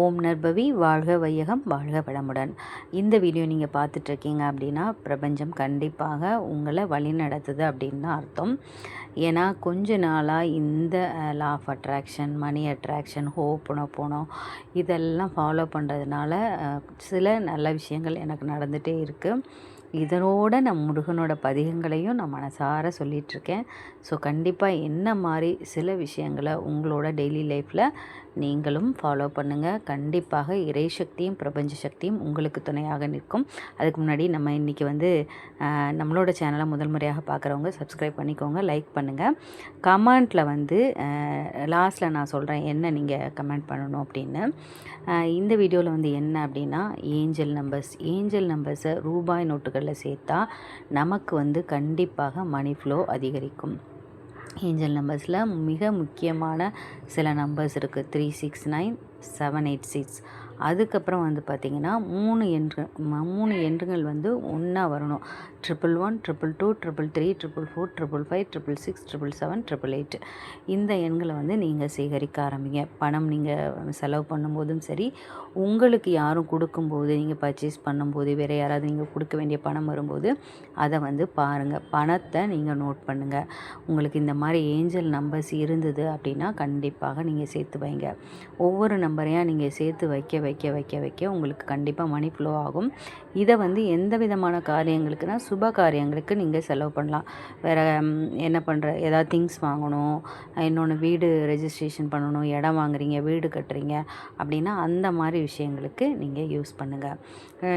ஓம் நர்பவி வாழ்க வையகம் வாழ்க வளமுடன். இந்த வீடியோ நீங்கள் பார்த்துட்ருக்கீங்க அப்படின்னா பிரபஞ்சம் கண்டிப்பாக உங்களை வழி நடத்துது அப்படின்னு தான் அர்த்தம். ஏன்னா கொஞ்ச நாளாக இந்த law of attraction money attraction ஹோப்புனோ போனோம். இதெல்லாம் ஃபாலோ பண்ணுறதுனால சில நல்ல விஷயங்கள் எனக்கு நடந்துகிட்டே இருக்குது இதனோட நான் முருகனோட பதிகங்களையும் நான் மனசார சொல்லிகிட்ருக்கேன் ஸோ கண்டிப்பாக என்ன மாதிரி சில விஷயங்களை உங்களோட டெய்லி லைஃப்பில் நீங்களும் ஃபாலோ பண்ணுங்கள் கண்டிப்பாக இறை சக்தியும் பிரபஞ்ச சக்தியும் உங்களுக்கு துணையாக நிற்கும். அதுக்கு முன்னாடி நம்ம இன்றைக்கி வந்து நம்மளோட சேனலை முதல் முறையாக பார்க்குறவங்க சப்ஸ்கிரைப் பண்ணிக்கோங்க லைக் பண்ணுங்கள் கமெண்ட்டில் வந்து லாஸ்ட்டில் நான் சொல்கிறேன் என்ன நீங்கள் கமெண்ட் பண்ணணும் அப்படின்னு. இந்த வீடியோவில் வந்து என்ன அப்படின்னா ஏஞ்சல் நம்பர்ஸ் ஏஞ்சல் நம்பர்ஸை ரூபாய் நோட்டுகளில் சேர்த்தா நமக்கு வந்து கண்டிப்பாக மணி ஃப்ளோ அதிகரிக்கும். ஏஞ்சல் நம்பர்ஸில் மிக முக்கியமான சில நம்பர்ஸ் இருக்குது three six nine seven eight six அதுக்கப்புறம் வந்து பார்த்திங்கன்னா மூணு எண்கள் மூணு எண்கள் வந்து ஒன்றா வரணும். Triple one triple two triple three triple four triple five triple six triple seven triple eight இந்த எண்களை வந்து நீங்கள் சேகரிக்க ஆரம்பிங்க. பணம் நீங்கள் செலவு பண்ணும்போதும் சரி உங்களுக்கு யாரும் கொடுக்கும்போது நீங்கள் பர்ச்சேஸ் பண்ணும்போது வேறு யாராவது நீங்கள் கொடுக்க வேண்டிய பணம் வரும்போது அதை வந்து பாருங்கள் பணத்தை நீங்கள் நோட் பண்ணுங்கள் உங்களுக்கு இந்த மாதிரி ஏஞ்சல் நம்பர்ஸ் இருந்தது அப்படின்னா கண்டிப்பாக நீங்கள் சேர்த்து வைங்க. ஒவ்வொரு நம்பரையாக நீங்கள் சேர்த்து வைக்க வைக்க வைக்க வைக்க உங்களுக்கு கண்டிப்பாக மணி ஃப்ளோ ஆகும். இதை வந்து எந்த விதமான காரியங்களுக்குனா சுப காரியங்களுக்கு நீங்கள் செலவு பண்ணலாம். வேறு என்ன பண்ணுற ஏதாவது திங்ஸ் வாங்கணும் இன்னொன்று வீடு ரெஜிஸ்ட்ரேஷன் பண்ணணும் இடம் வாங்குறீங்க வீடு கட்டுறீங்க அப்படின்னா அந்த மாதிரி விஷயங்களுக்கு நீங்கள் யூஸ் பண்ணுங்கள்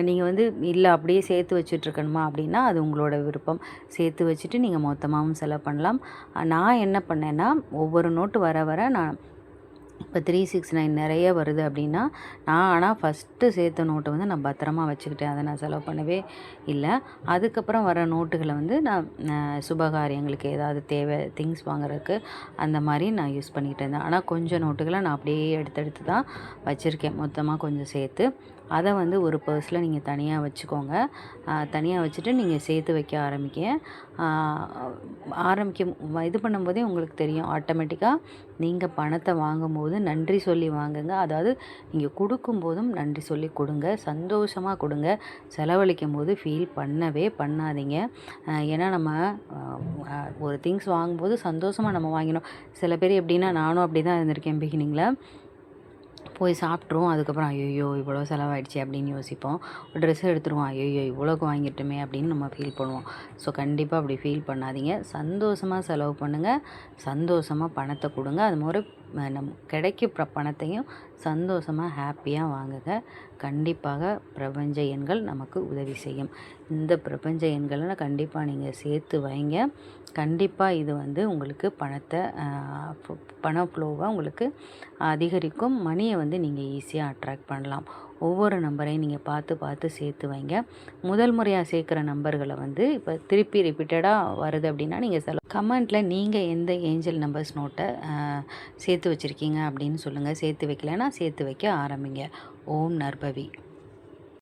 நீங்கள் வந்து இல்லை அப்படியே சேர்த்து வச்சுட்ருக்கணுமா அப்படின்னா அது உங்களோட விருப்பம். சேர்த்து வச்சுட்டு நீங்கள் மொத்தமாகவும் செலவு பண்ணலாம். நான் என்ன பண்ணேன்னா ஒவ்வொரு நோட்டு வர வர நான் இப்போ த்ரீ சிக்ஸ் நைன் நிறைய வருது அப்படின்னா நான் ஆனால் ஃபஸ்ட்டு சேர்த்த நோட்டை வந்து நான் பத்திரமா வச்சுக்கிட்டேன். அதை நான் செலவு பண்ணவே இல்லை. அதுக்கப்புறம் வர நோட்டுகளை வந்து நான் சுபகாரியங்களுக்கு ஏதாவது தேவை திங்ஸ் வாங்குறதுக்கு அந்த மாதிரி நான் யூஸ் பண்ணிகிட்டு இருந்தேன். ஆனால் கொஞ்சம் நோட்டுகளை நான் அப்படியே எடுத்து எடுத்து தான் வச்சுருக்கேன். மொத்தமாக கொஞ்சம் சேர்த்து. அதை வந்து ஒரு பர்ஸில் நீங்கள் தனியாக வச்சுக்கோங்க. தனியாக வச்சுட்டு நீங்கள் சேர்த்து வைக்க ஆரம்பிக்க ஆரம்பிக்க இது பண்ணும்போதே உங்களுக்கு தெரியும். ஆட்டோமேட்டிக்காக நீங்கள் பணத்தை வாங்கும்போது நன்றி சொல்லி வாங்குங்க. அதாவது நீங்கள் கொடுக்கும்போதும் நன்றி சொல்லி கொடுங்க. சந்தோஷமாக கொடுங்க. செலவழிக்கும் போது ஃபீல் பண்ணவே பண்ணாதீங்க. ஏன்னா நம்ம ஒரு திங்ஸ் வாங்கும்போது சந்தோஷமாக நம்ம வாங்கினோம். சில பேர் எப்படின்னா நானும் அப்படி தான் இருந்திருக்கேன் பிகினிங்கில் போய் சாப்பிட்ருவோம் அதுக்கப்புறம் ஐயோ இவ்வளோ செலவாயிடுச்சு அப்படின்னு யோசிப்போம். ஒரு ட்ரெஸ் எடுத்துருவோம். ஐயோ இவ்வளோக்கு வாங்கிட்டுமே அப்படின்னு நம்ம ஃபீல் பண்ணுவோம். ஸோ கண்டிப்பாக அப்படி ஃபீல் பண்ணாதீங்க. சந்தோஷமாக செலவு பண்ணுங்கள் சந்தோஷமாக பணத்தை கொடுங்க. அது மாதிரி நம் கிடைக்க பணத்தையும் சந்தோஷமாக ஹாப்பியாக வாங்குங்க. கண்டிப்பாக பிரபஞ்ச எண்கள் நமக்கு உதவி செய்யும். இந்த பிரபஞ்ச எண்களை கண்டிப்பாக நீங்கள் சேர்த்து வைங்க. கண்டிப்பாக இது வந்து உங்களுக்கு பணத்தை பண ஃப்ளோவை உங்களுக்கு அதிகரிக்கும். மணியை வந்து நீங்கள் ஈஸியாக அட்ராக்ட் பண்ணலாம். ஒவ்வொரு நம்பரையும் நீங்கள் பார்த்து பார்த்து சேர்த்து வைங்க. முதல் முறையாக சேர்க்குற நம்பர்களை வந்து இப்போ திருப்பி ரிப்பீட்டடாக வருது அப்படின்னா நீங்கள் செலவு கமெண்ட்டில் நீங்கள் எந்த ஏஞ்சல் நம்பர்ஸ் நோட்டை சேர்த்து வச்சுருக்கீங்க அப்படின்னு சொல்லுங்கள் சேர்த்து வைக்கலைன்னா சேர்த்து வைக்க ஆரம்பிங்க. ஓம் நர்பவி